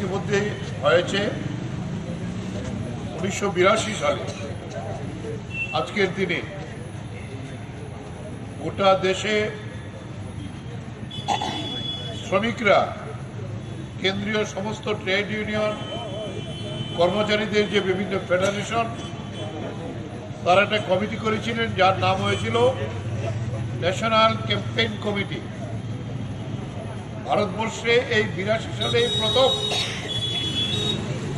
ইতিমধ্যে হয়েছে উনিশশো বিরাশি সালে। আজকের দিনে গোটা দেশে শ্রমিকরা, কেন্দ্রীয় সমস্ত ট্রেড ইউনিয়ন, কর্মচারীদের যে বিভিন্ন ফেডারেশন, তারা একটা কমিটি করেছিলেন, যার নাম হয়েছিল ন্যাশনাল ক্যাম্পেইন কমিটি। ভারতবর্ষে এই বিরাশি সালে প্রথম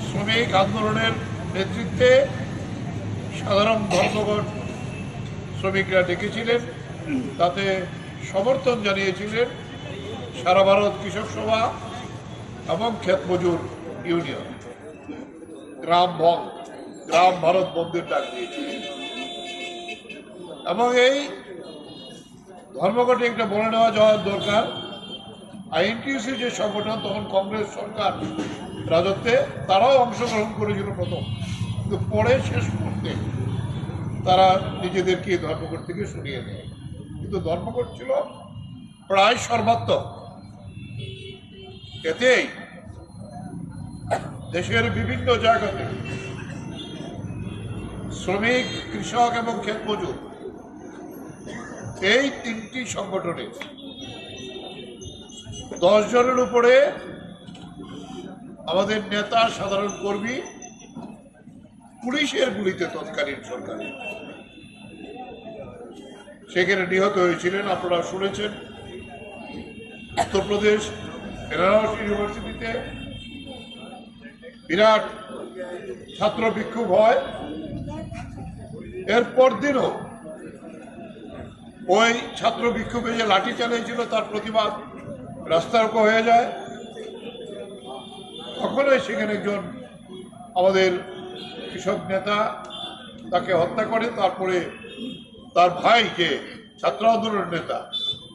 শ্রমিক আন্দোলনের নেতৃত্বে সাধারণ ধর্মঘট শ্রমিকরা ডেকেছিলেন, তাতে সমর্থন জানিয়েছিলেন সারা ভারত কৃষক সভা এবং ক্ষেত মজুর ইউনিয়ন। গ্রাম ভং গ্রাম ভারত বন্ধের ডাক দিয়েছিলেন। এবং এই ধর্মঘটে একটা বলে নেওয়া যাওয়ার দরকার আইএনটিউসি যে সংগঠন, তখন কংগ্রেস সরকার রাজত্বে, তারাও অংশগ্রহণ করেছিল প্রথম। কিন্তু পরে শেষ মুহূর্তে তারা নিজেদেরকে ধর্মঘট থেকে সরিয়ে দেয়। কিন্তু ধর্মঘট ছিল প্রায় সর্বাত্মক। এতেই দেশের বিভিন্ন জায়গাতে শ্রমিক, কৃষক এবং ক্ষেত মজুর এই তিনটি সংগঠনে দশ জনের উপরে আমাদের নেতা, সাধারণ কর্মী, পুলিশের গুলিতে তৎকালীন সরকারে। সেখানে নিহত হয়েছিলেন, আপনারা শুনেছেন। উত্তরপ্রদেশ, বেনারস ইউনিভার্সিটিতে বিরাট ছাত্র বিক্ষোভ হয়। এর পরদিনও ওই ছাত্র বিক্ষোভে যে লাঠি চালিয়েছিল তার প্রতিবাদ রাস্তারক হয়ে যায়, তখনই সেখানে একজন আমাদের কৃষক নেতা তাকে হত্যা করে, তারপরে তার ভাইকে ছাত্র আন্দোলনের নেতা